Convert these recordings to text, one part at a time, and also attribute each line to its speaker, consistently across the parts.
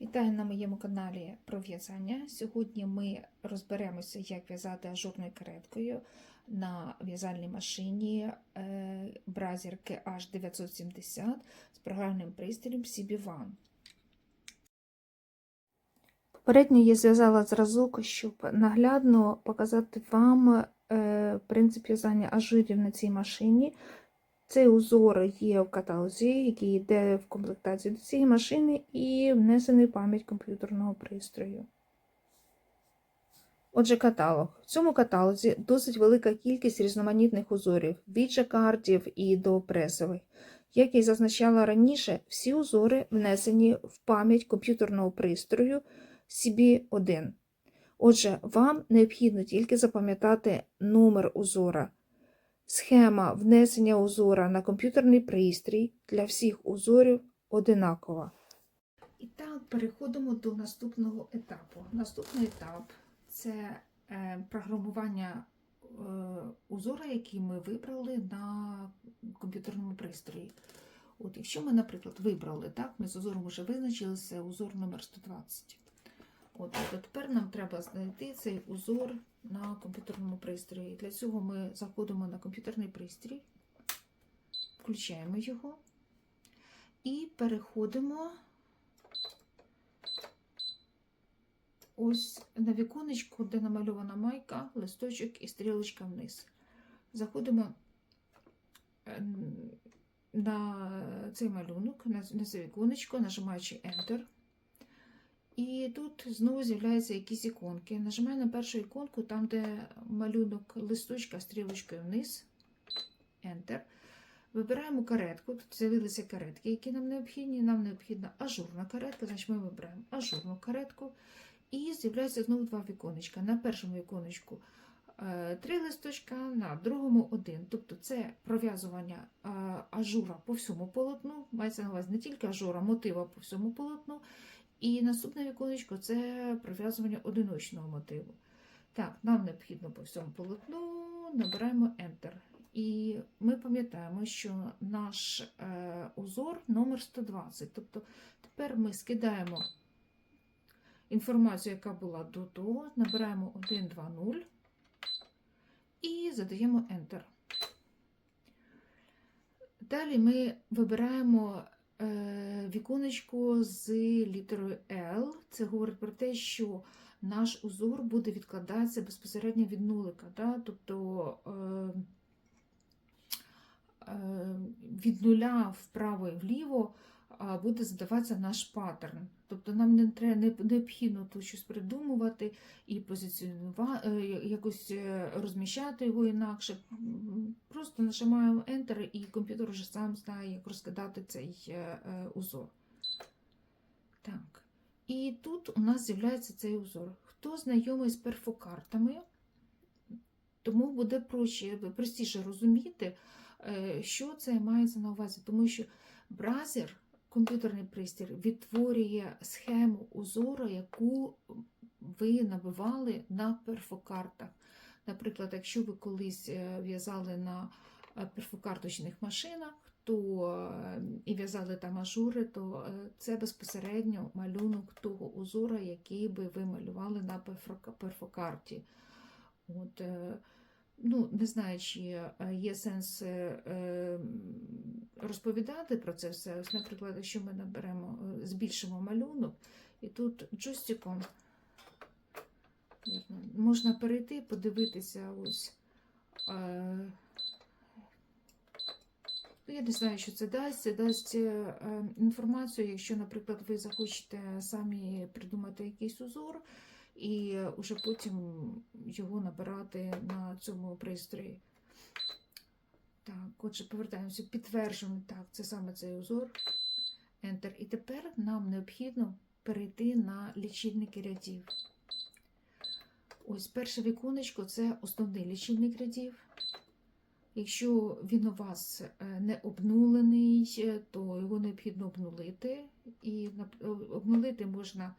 Speaker 1: Вітаю на моєму каналі про в'язання. Сьогодні ми розберемося, як в'язати ажурною кареткою на в'язальній машині е, Бразер KH970 з програмним пристроєм CB1. Попередньо я зв'язала зразок, щоб наглядно показати вам е, принцип в'язання ажурів на цій машині. Цей узор є в каталозі, який йде в комплектації до цієї машини, і внесений в пам'ять комп'ютерного пристрою. Отже, каталог. В цьому каталозі досить велика кількість різноманітних узорів від жакардів і до пресових. Як я зазначала раніше, всі узори внесені в пам'ять комп'ютерного пристрою CB1. Отже, вам необхідно тільки запам'ятати номер узора. Схема внесення узора на комп'ютерний пристрій для всіх узорів одинакова. І так, переходимо до наступного етапу. Наступний етап це е, програмування е, узора, який ми вибрали на комп'ютерному пристрої. От, Якщо ми, наприклад, вибрали, так, ми з узором вже визначилися, узор номер 120. От, то тепер нам треба знайти цей узор на комп'ютерному пристрої. Для цього ми заходимо на комп'ютерний пристрій, включаємо його і переходимо ось на віконечко, де намальована майка, листочок і стрілочка вниз. Заходимо на цей малюнок, на це віконечко, нажимаючи Enter. І тут знову з'являються якісь іконки. Нажимаю на першу іконку, там, де малюнок листочка стрілочкою вниз. Enter. Вибираємо каретку. Тут з'явилися каретки, які нам необхідні. Нам необхідна ажурна каретка, значить ми вибираємо ажурну каретку. І з'являються знову два віконечка. На першому віконечку три листочка, на другому один. Тобто це пров'язування ажура по всьому полотну. Мається на увазі не тільки ажура, мотива по всьому полотну. І наступне віконечко це пров'язування одиночного мотиву. Так, нам необхідно по всьому полотну, набираємо Enter. І ми пам'ятаємо, що наш е, узор номер 120. Тобто тепер ми скидаємо інформацію, яка була до того, набираємо 1, 2, 0 і задаємо Enter. Далі ми вибираємо віконечко з літерою L. Це говорить про те, що наш узор буде відкладатися безпосередньо від нулика. Да? Тобто е, е, від нуля вправо і вліво буде задаватися наш паттерн. Тобто нам не треба не необхідно тут щось придумувати і позиціонувати, якось розміщати його інакше. Просто нажимаємо Enter, і комп'ютер вже сам знає, як розкидати цей узор. Так. І тут у нас з'являється цей узор. Хто знайомий з перфокартами, тому буде проще, простіше розуміти, що це мається на увазі, тому що бразер комп'ютерний пристрій відтворює схему узору, яку ви набивали на перфокартах. Наприклад, якщо ви колись в'язали на перфокарточних машинах, то і в'язали там ажури, то це безпосередньо малюнок того узора, який би ви малювали на перфокарті. От, ну, Не знаю, чи є сенс розповідати про це все. Ось, наприклад, якщо ми наберемо, збільшимо малюнок, і тут джойстиком можна перейти, подивитися ось. Ну, Я не знаю, що це дасть. Це дасть інформацію, якщо, наприклад, ви захочете самі придумати якийсь узор, і вже потім його набирати на цьому пристрої. Так, отже, повертаємося, підтверджуємо, так, це саме цей узор. Enter. І тепер нам необхідно перейти на лічильники рядів. Ось перше віконечко це основний лічильник рядів. Якщо він у вас не обнулений, то його необхідно обнулити. І обнулити можна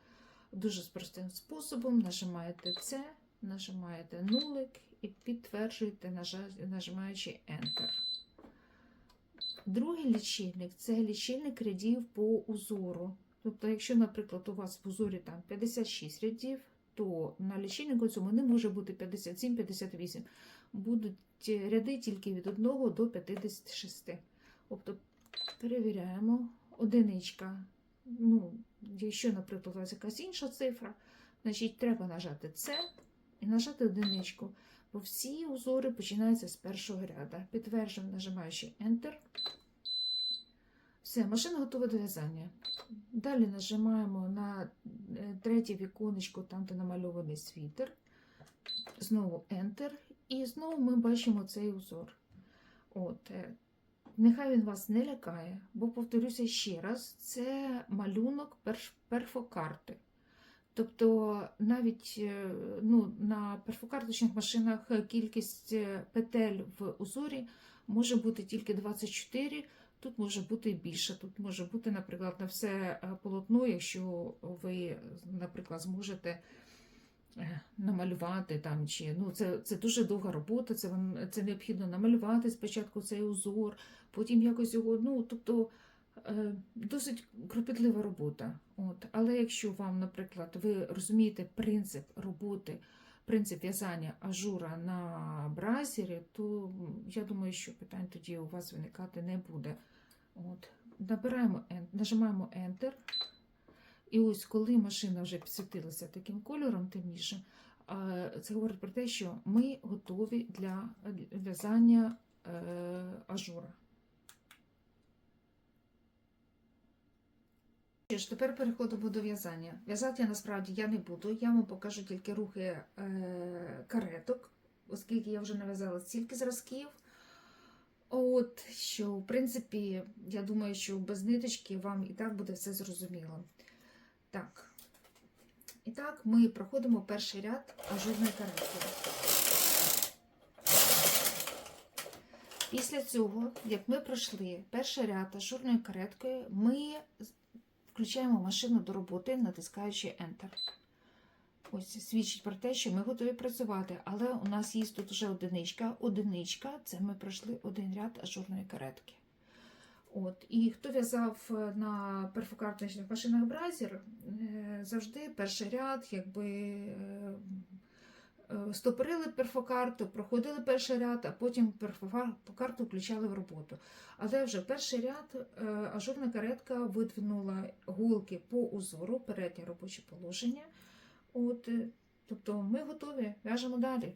Speaker 1: дуже простим способом. Нажимаєте це, нажимаєте нулик і підтверджуєте, нажимаючи Enter. Другий лічильник це лічильник рядів по узору. Тобто, якщо, наприклад, у вас в узорі там 56 рядів, то на лічильнику цьому не може бути 57-58. Будуть ряди тільки від 1 до 56. Тобто перевіряємо одиничка. Ну, якщо, наприклад, у вас якась інша цифра, значить треба нажати це і нажати одиничку. Бо всі узори починаються з першого ряда. Підтверджуємо, нажимаючи Enter. Все, машина готова до в'язання. Далі нажимаємо на е, третє віконечко, там, де намальований світер. Знову Enter. І знову ми бачимо цей узор. От, е, нехай він вас не лякає, бо повторюся ще раз: це малюнок перфокарти. Тобто навіть е, ну, на перфокарточних машинах кількість е, петель в узорі може бути тільки 24, тут може бути більше. Тут може бути, наприклад, на все е, полотно, якщо ви, наприклад, зможете намалювати там чи ну це, це дуже довга робота. Це вам це необхідно намалювати спочатку цей узор, потім якось його. Ну тобто е, досить кропітлива робота. От, але якщо вам, наприклад, ви розумієте принцип роботи, принцип в'язання ажура на бразері, то я думаю, що питань тоді у вас виникати не буде. От, набираємо, нажимаємо Enter. І ось коли машина вже підсвітилася таким кольором темнішим, це говорить про те, що ми готові для в'язання е, ажура. Тепер переходимо до в'язання. В'язати я насправді я не буду, я вам покажу тільки рухи е, кареток, оскільки я вже нав'язала стільки зразків. От, що, в принципі, я думаю, що без ниточки вам і так буде все зрозуміло. Так. І так, ми проходимо перший ряд ажурної каретки. Після цього, як ми пройшли перший ряд ажурною кареткою, ми включаємо машину до роботи, натискаючи Enter. Ось свідчить про те, що ми готові працювати, але у нас є тут вже одиничка. Одиничка це ми пройшли один ряд ажурної каретки. От. І хто в'язав е, на перфокарточних машинах Бразер, е, завжди перший ряд, якби е, стопорили перфокарту, проходили перший ряд, а потім перфокарту включали в роботу. Але вже перший ряд ажурна каретка видвинула голки по узору, переднє робоче положення. От, тобто ми готові, в'яжемо далі.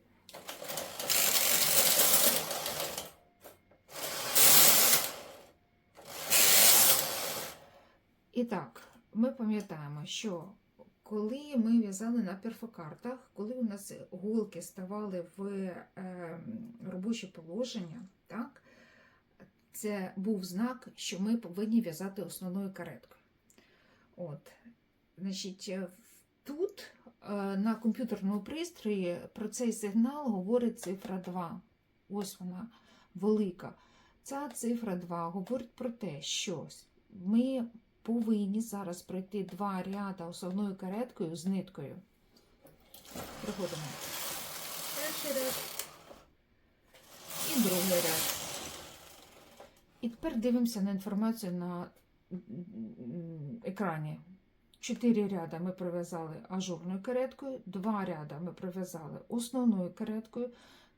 Speaker 1: І так, ми пам'ятаємо, що коли ми в'язали на перфокартах, коли у нас голки ставали в е, робоче положення, так, це був знак, що ми повинні в'язати основною кареткою. От, значить, е, тут е, на комп'ютерному пристрої про цей сигнал говорить цифра 2. Ось вона велика. Ця цифра 2 говорить про те, що ми повинні зараз пройти два ряда основною кареткою з ниткою. Проходимо. Перший ряд і другий ряд. І тепер дивимося на інформацію на екрані. Чотири ряда ми пров'язали ажурною кареткою, два ряда ми пров'язали основною кареткою.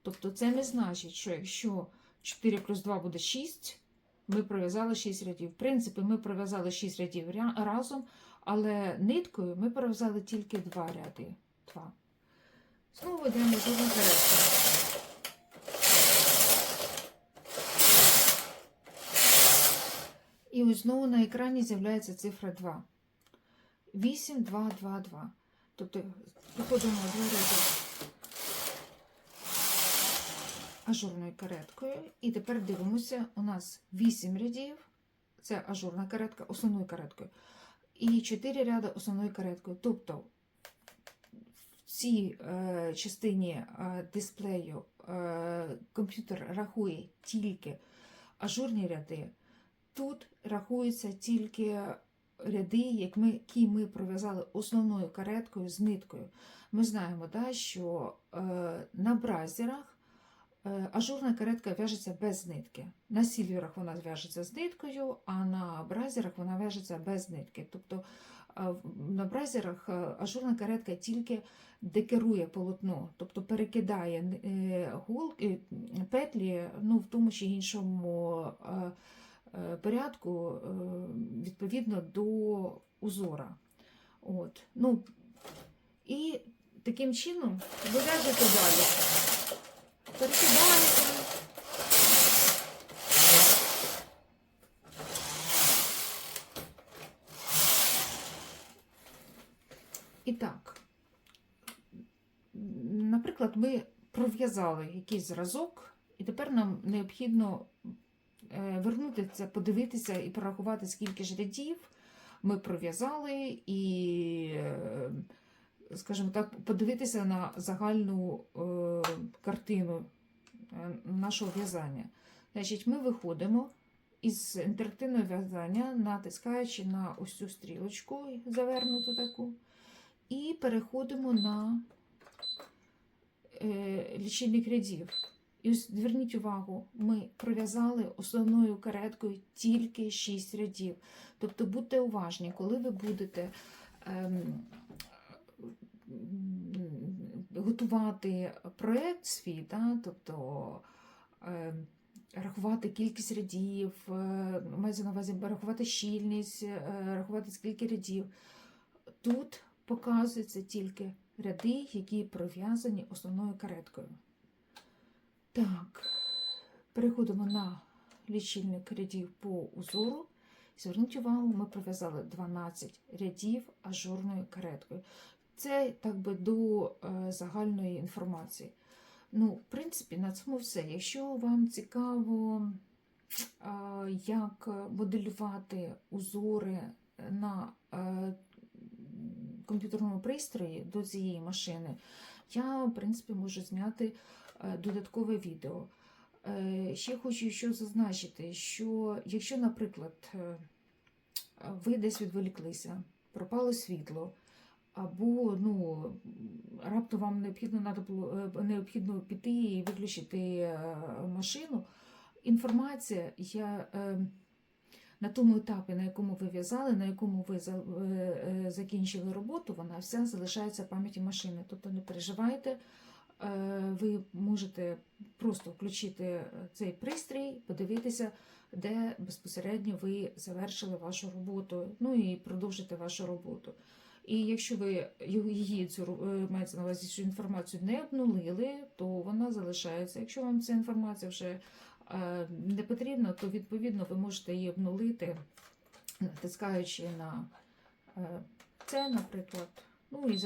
Speaker 1: Тобто це не значить, що якщо 4 плюс 2 буде 6, ми пров'язали 6 рядів. В принципі, ми пров'язали 6 рядів разом, але ниткою ми пров'язали тільки 2 ряди. 2. Знову йдемо ажурну каретку. І ось знову на екрані з'являється цифра 2. 8, 2, 2, 2. Тобто проходимо два ряди ажурною кареткою. І тепер дивимося, у нас 8 рядів, це ажурна каретка основною кареткою, і 4 ряди основною кареткою. Тобто в цій е, частині е, дисплею е, комп'ютер рахує тільки ажурні ряди. Тут рахуються тільки ряди, які ми пров'язали основною кареткою з ниткою. Ми знаємо, да, що е, на бразерах Ажурна каретка в'яжеться без нитки. На сільверах вона в'яжеться з ниткою, а на бразерах вона в'яжеться без нитки. Тобто е, на бразерах е, ажурна каретка тільки декерує полотно, тобто перекидає е, голки, петлі ну, в тому чи іншому е, е, порядку е, відповідно до узора. От. Ну, і таким чином ви в'яжете далі. Перекидаєте. І так, наприклад, ми пров'язали якийсь зразок, і тепер нам необхідно е, вернутися, подивитися і порахувати, скільки ж рядів ми пров'язали, і, е, скажімо так, подивитися на загальну е, картину е, нашого в'язання. Значить, ми виходимо із інтерактивного в'язання, натискаючи на ось цю стрілочку, завернуту таку, і переходимо на е, лічильник рядів. І ось зверніть увагу, ми пров'язали основною кареткою тільки 6 рядів. Тобто будьте уважні, коли ви будете ем, готувати проєкт свій, да, тобто ем, рахувати кількість рядів, е, мається на увазі рахувати щільність, е, рахувати скільки рядів. Тут показуються тільки ряди, які пров'язані основною кареткою. Так, переходимо на лічильник рядів по узору. Зверніть увагу, ми пров'язали 12 рядів ажурною кареткою. Це так би до е, загальної інформації. Ну, в принципі, на цьому все. Якщо вам цікаво, е, як моделювати узори на е, комп'ютерному пристрої до цієї машини, я, в принципі, можу зняти додаткове відео. Ще хочу що зазначити, що якщо, наприклад, ви десь відволіклися, пропало світло, або ну, раптом вам необхідно, надо було, е, необхідно піти і виключити е, машину, інформація я, е, на тому етапі, на якому ви в'язали, на якому ви за- закінчили роботу, вона вся залишається в пам'яті машини. Тобто не переживайте, ви можете просто включити цей пристрій, подивитися, де безпосередньо ви завершили вашу роботу, ну і продовжите вашу роботу. І якщо ви її цю е, мається на увазі цю інформацію не обнулили, то вона залишається. Якщо вам ця інформація вже е, не потрібна, то відповідно ви можете її обнулити, натискаючи на е, це, наприклад, ну і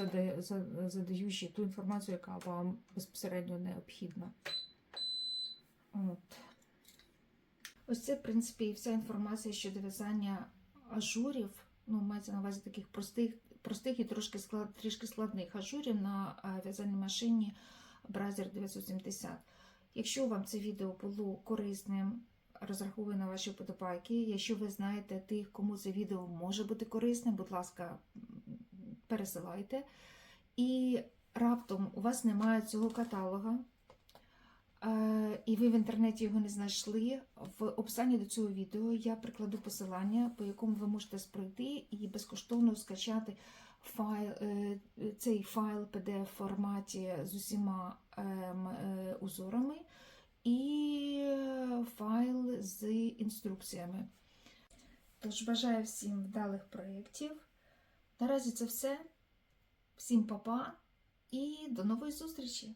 Speaker 1: задаючи ту інформацію, яка вам безпосередньо необхідна. От. Ось це, в принципі, і вся інформація щодо в'язання ажурів. Ну, мається на увазі таких простих, простих і трошки склад, трішки складних ажурів на в'язальній машині Бразер 970. Якщо вам це відео було корисним, розраховую на ваші вподобайки. Якщо ви знаєте тих, кому це відео може бути корисним, будь ласка, пересилайте. І раптом у вас немає цього каталога, і ви в інтернеті його не знайшли. В описанні до цього відео я прикладу посилання, по якому ви можете пройти і безкоштовно скачати файл, е, цей файл PDF форматі з усіма е, узорами і файл з інструкціями. Тож бажаю всім вдалих проєктів. Наразі це все. Всім па-па і до нової зустрічі!